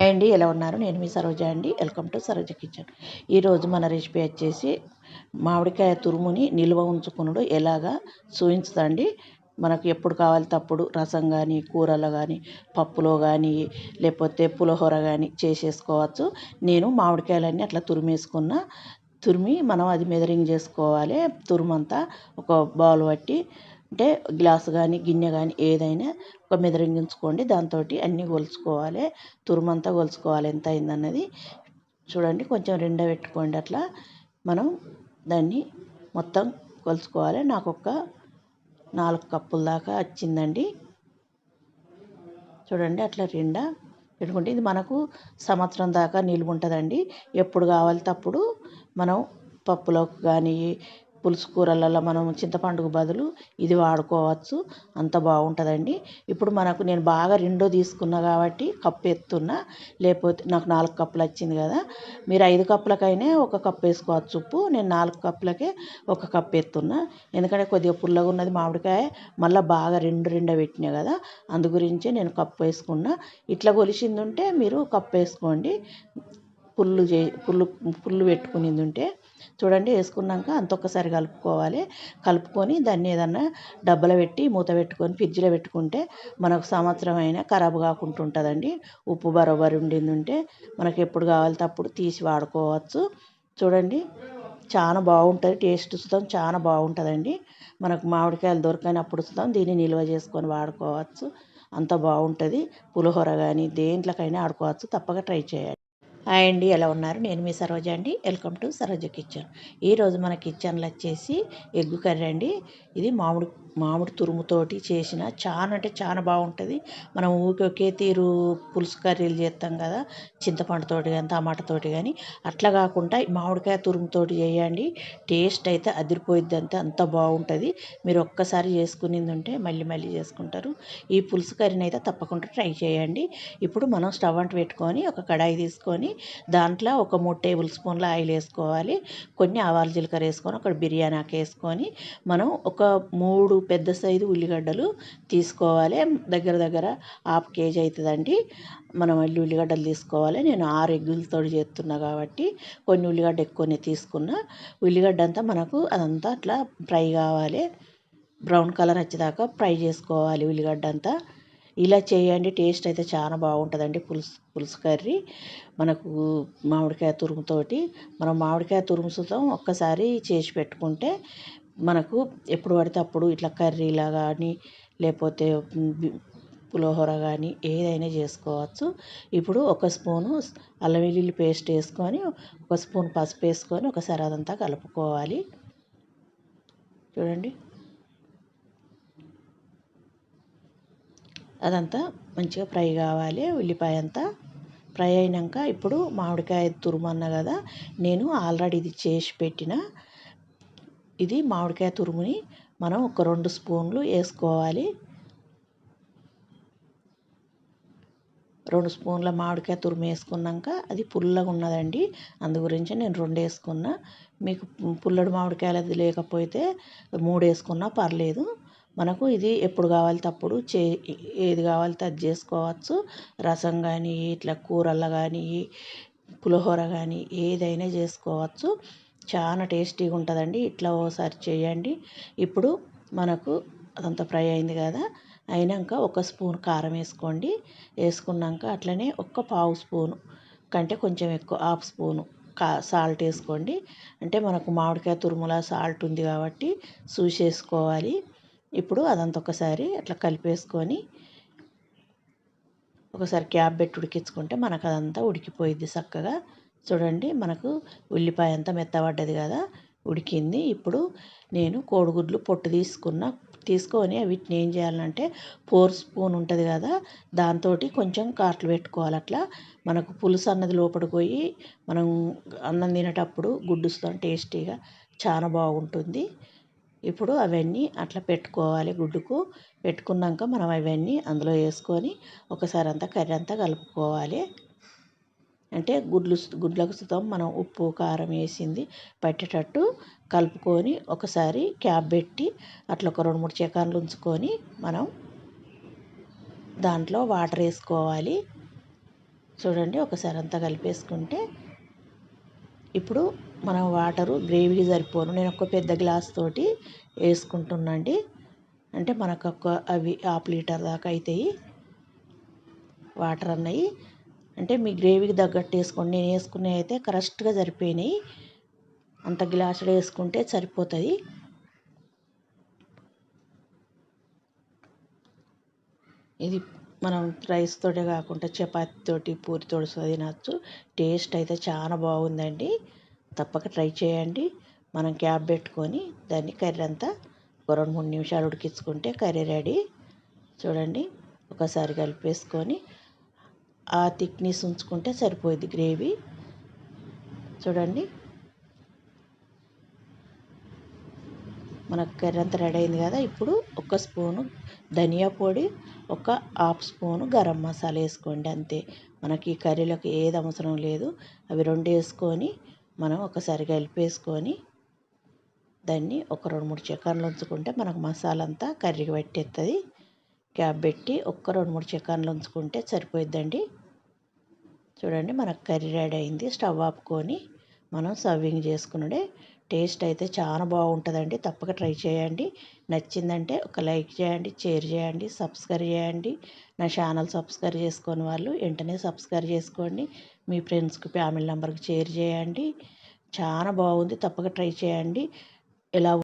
అండి ఎలా ఉన్నారు? నేను మీ సరోజ అండి. Welcome to Saroja kitchen. ఈరోజు మన రెసిపీ వచ్చేసి మామిడికాయ తురుముని నిల్వ ఉంచుకునుడు ఎలాగా చూపించదండి మనకు ఎప్పుడు కావాలి తప్పుడు రసం కానీ కూరలో కానీ పప్పులో కానీ లేకపోతే పులిహోర కానీ చేసేసుకోవచ్చు. నేను మామిడికాయలన్నీ అట్లా తురిమేసుకున్న తురిమి మనం అది మెదరింగ్ చేసుకోవాలి. తురుమంతా ఒక బౌల్ పట్టి అంటే గ్లాస్ కానీ గిన్నె కానీ ఏదైనా ఒక మెదరింగించుకోండి దాంతో అన్నీ కొలుచుకోవాలి తురుమంతా కొలుచుకోవాలి ఎంత అయిందన్నది చూడండి. కొంచెం రెండ పెట్టుకోండి అట్లా. మనం దాన్ని మొత్తం కొలుచుకోవాలి నాకు ఒక నాలుగు కప్పుల దాకా వచ్చిందండి. చూడండి. అట్లా రెండా పెట్టుకుంటే ఇది మనకు సంవత్సరం దాకా నిలువ ఉంటుందండి ఎప్పుడు కావాలి తప్పుడు మనం పప్పులోకి కానీ పులుసు కూరలలో మనం చింతపండుకు బదులు ఇది వాడుకోవచ్చు. అంత బాగుంటుందండి. ఇప్పుడు మనకు నేను బాగా రెండో తీసుకున్నా కాబట్టి కప్పు ఎత్తున్నా. లేకపోతే నాకు నాలుగు కప్పులు వచ్చింది కదా. మీరు ఐదు కప్పులకైనా ఒక కప్పు వేసుకోవచ్చు ఉప్పు. నేను నాలుగు కప్పులకే ఒక కప్పు ఎత్తున్నా. ఎందుకంటే కొద్దిగా పుల్లగా ఉన్నది మామిడికాయ. మళ్ళీ బాగా రెండు రెండో పెట్టినా కదా. అందు గురించి నేను కప్పు వేసుకున్నా. ఇట్లా కొలిసింది ఉంటే మీరు కప్పు వేసుకోండి. పుల్లు చే పుల్లు పుల్లు పెట్టుకునేది ఉంటే చూడండి వేసుకున్నాక అంత ఒక్కసారి కలుపుకోవాలి. కలుపుకొని దాన్ని ఏదన్నా డబ్బలో పెట్టి మూత పెట్టుకొని ఫ్రిడ్జ్లో పెట్టుకుంటే మనకు సంవత్సరం అయినా ఖరాబ్ కాకుండా ఉంటుందండి. ఉప్పు బరోబరి ఉండింది ఉంటే మనకు ఎప్పుడు కావాలితే అప్పుడు తీసి వాడుకోవచ్చు. చూడండి చాలా బాగుంటుంది. టేస్ట్ చూద్దాం చాలా బాగుంటుందండి. మనకు మామిడికాయలు దొరకనప్పుడు చూస్తాం దీన్ని నిల్వ చేసుకొని వాడుకోవచ్చు. అంత బాగుంటుంది. పులిహోర కానీ దేంట్లోకైనా ఆడుకోవచ్చు. తప్పక ట్రై చేయండి. హాయ్ అండి ఎలా ఉన్నారు? నేను మీ సరోజ అండి. Welcome to Saroja kitchen. ఈరోజు మన కిచెన్లో వచ్చేసి ఎగ్గు కర్రీ అండి. ఇది మామిడి మామిడి తురుముతోటి చేసిన చాలా అంటే చాలా బాగుంటుంది. మనం ఊరికి ఒకే తీరు పులుసు కర్రీలు చేస్తాం కదా చింతపండుతోటి కానీ టమాటాతోటి కానీ అట్లా కాకుండా మామిడికాయ తురుముతోటి చేయండి. టేస్ట్ అయితే అదిరిపోయిద్ది అంతే అంత బాగుంటుంది. మీరు ఒక్కసారి చేసుకునింది ఉంటే మళ్ళీ మళ్ళీ చేసుకుంటారు. ఈ పులుసు కర్రీని అయితే తప్పకుండా ట్రై చేయండి. ఇప్పుడు మనం స్టవ్ అంట పెట్టుకొని ఒక కడాయి తీసుకొని దాంట్లో ఒక మూడు టేబుల్ స్పూన్ల ఆయిల్ వేసుకోవాలి. కొన్ని ఆవాలు జీలకర్ర వేసుకొని ఒక బిర్యానీ ఆకు వేసుకొని మనం ఒక మూడు పెద్ద సైజు ఉల్లిగడ్డలు తీసుకోవాలి. దగ్గర దగ్గర హాఫ్ కేజీ అవుతుందండి. మనం మళ్ళీ ఉల్లిగడ్డలు తీసుకోవాలి. నేను ఆరు ఎగ్గులతో చేస్తున్నా కాబట్టి కొన్ని ఉల్లిగడ్డ ఎక్కువనే తీసుకున్నా. ఉల్లిగడ్డ అంతా మనకు అదంతా అట్లా ఫ్రై కావాలి. బ్రౌన్ కలర్ వచ్చేదాకా ఫ్రై చేసుకోవాలి ఉల్లిగడ్డ అంతా. ఇలా చేయండి టేస్ట్ అయితే చాలా బాగుంటుందండి పులుసు పులుసు కర్రీ. మనకు మామిడికాయ తురుముతోటి మనం మామిడికాయ తురుము సుతం ఒక్కసారి చేసి పెట్టుకుంటే మనకు ఎప్పుడు పడితే అప్పుడు ఇట్లా కర్రీలా కానీ లేకపోతే పులిహోర కానీ ఏదైనా చేసుకోవచ్చు. ఇప్పుడు ఒక స్పూను అల్లం వెల్లుల్లి పేస్ట్ వేసుకొని ఒక స్పూన్ పసుపు వేసుకొని ఒకసారి అదంతా కలుపుకోవాలి. చూడండి. అదంతా మంచిగా ఫ్రై కావాలి. ఉల్లిపాయ అంతా ఫ్రై అయినాక ఇప్పుడు మామిడికాయ తురుమన్న కదా నేను ఆల్రెడీ ఇది చేసి పెట్టిన. ఇది మామిడికాయ తురుముని మనం ఒక రెండు స్పూన్లు వేసుకోవాలి. రెండు స్పూన్ల మామిడికాయ తురుము వేసుకున్నాక అది పుల్లగా ఉన్నదండి. అందు గురించి నేను రెండు వేసుకున్నా. మీకు పుల్లడి మామిడికాయలు అది లేకపోతే మూడు వేసుకున్నా పర్లేదు. మనకు ఇది ఎప్పుడు కావాలితే అప్పుడు చే ఏది కావాలితే అది చేసుకోవచ్చు. రసం కానీ ఇట్లా కూరల్లో కానీ పులిహోర కానీ ఏదైనా చేసుకోవచ్చు. చాలా టేస్టీగా ఉంటుందండి. ఇట్లా ఓసారి చేయండి. ఇప్పుడు మనకు అదంతా ఫ్రై అయింది కదా అయినాక ఒక స్పూన్ కారం వేసుకోండి. వేసుకున్నాక అట్లనే ఒక్క పావు స్పూను కంటే కొంచెం ఎక్కువ హాఫ్ స్పూను కా సాల్ట్ వేసుకోండి. అంటే మనకు మామిడికాయ తురుముల సాల్ట్ ఉంది కాబట్టి చూసేసుకోవాలి. ఇప్పుడు అదంతా ఒకసారి అట్లా కలిపేసుకొని ఒకసారి క్యాప్ పెట్టి ఉడికించుకుంటే మనకు అదంతా ఉడికిపోయిద్ది చక్కగా. చూడండి మనకు ఉల్లిపాయ అంతా మెత్తబడ్డది కదా ఉడికింది. ఇప్పుడు నేను కోడిగుడ్లు పొట్టు తీసుకున్న తీసుకొని వీటిని ఏం చేయాలంటే ఫోర్ స్పూన్ ఉంటుంది కదా దాంతో కొంచెం కాట్లు పెట్టుకోవాలి. అట్లా మనకు పులుసు అన్నది లోపలికి పోయి మనం అన్నం తినేటప్పుడు గుడ్డుస్తాం టేస్టీగా. చాలా బాగుంటుంది. ఇప్పుడు అవన్నీ అట్లా పెట్టుకోవాలి. గుడ్డుకు పెట్టుకున్నాక మనం అవన్నీ అందులో వేసుకొని ఒకసారి అంతా కర్రీ అంతా కలుపుకోవాలి. అంటే గుడ్లు గుడ్లకు సుతం మనం ఉప్పు కారం వేసింది పట్టేటట్టు కలుపుకొని ఒకసారి క్యాప్ పెట్టి అట్లా ఒక రెండు మూడు సెకండ్లు ఉంచుకొని మనం దాంట్లో వాటర్ వేసుకోవాలి. చూడండి ఒకసారి అంతా కలిపేసుకుంటే ఇప్పుడు మనం వాటరు గ్రేవీకి సరిపోను. నేను ఒక పెద్ద గ్లాస్ తోటి వేసుకుంటున్నాండి. అంటే మనకు ఒక అవి హాఫ్ లీటర్ దాకా అవుతాయి వాటర్ అన్నవి అంటే మీ గ్రేవీకి తగ్గట్టు వేసుకోండి. నేను వేసుకునేవి అయితే కరెక్ట్గా సరిపోయినాయి. అంత గ్లాసులో వేసుకుంటే సరిపోతుంది. ఇది మనం రైస్ తోటే కాకుండా చపాతీతోటి పూరి పూరితోటి తినచ్చు టేస్ట్ అయితే చాలా బాగుందండి. తప్పక ట్రై చేయండి. మనం క్యాప్ పెట్టుకొని దాన్ని కర్రీ అంతా ఒక రెండు మూడు నిమిషాలు ఉడికించుకుంటే కర్రీ రెడీ. చూడండి ఒకసారి కలిపేసుకొని ఆ థిక్నెస్ ఉంచుకుంటే సరిపోయింది గ్రేవీ. చూడండి మనకు కర్రీ అంతా రెడీ అయింది కదా. ఇప్పుడు ఒక స్పూను ధనియా పొడి ఒక హాఫ్ స్పూను గరం మసాలా వేసుకోండి అంతే. మనకి ఈ కర్రీలోకి ఏది అవసరం లేదు. అవి రెండు వేసుకొని మనం ఒకసారి కలిపేసుకొని దాన్ని ఒక రెండు మూడు చికెన్లు ఉంచుకుంటే మనకు మసాలా అంతా కర్రీకి పట్టేస్తుంది క్యాప్ పెట్టి ఒక్క రెండు మూడు చికెన్లు ఉంచుకుంటే సరిపోయిద్దండి. చూడండి మనకు కర్రీ రెడీ అయింది. స్టవ్ ఆపుకొని మనం సర్వింగ్ చేసుకున్నాడే టేస్ట్ అయితే చాలా బాగుంటుందండి. తప్పక ట్రై చేయండి. నచ్చిందంటే ఒక లైక్ చేయండి షేర్ చేయండి సబ్స్క్రైబ్ చేయండి. నా ఛానల్ సబ్స్క్రైబ్ చేసుకొని వాళ్ళు వెంటనే సబ్స్క్రైబ్ చేసుకోండి. మీ ఫ్రెండ్స్కి ఫ్యామిలీ మెంబర్కి షేర్ చేయండి. చాలా బాగుంది. తప్పక ట్రై చేయండి. ఎలా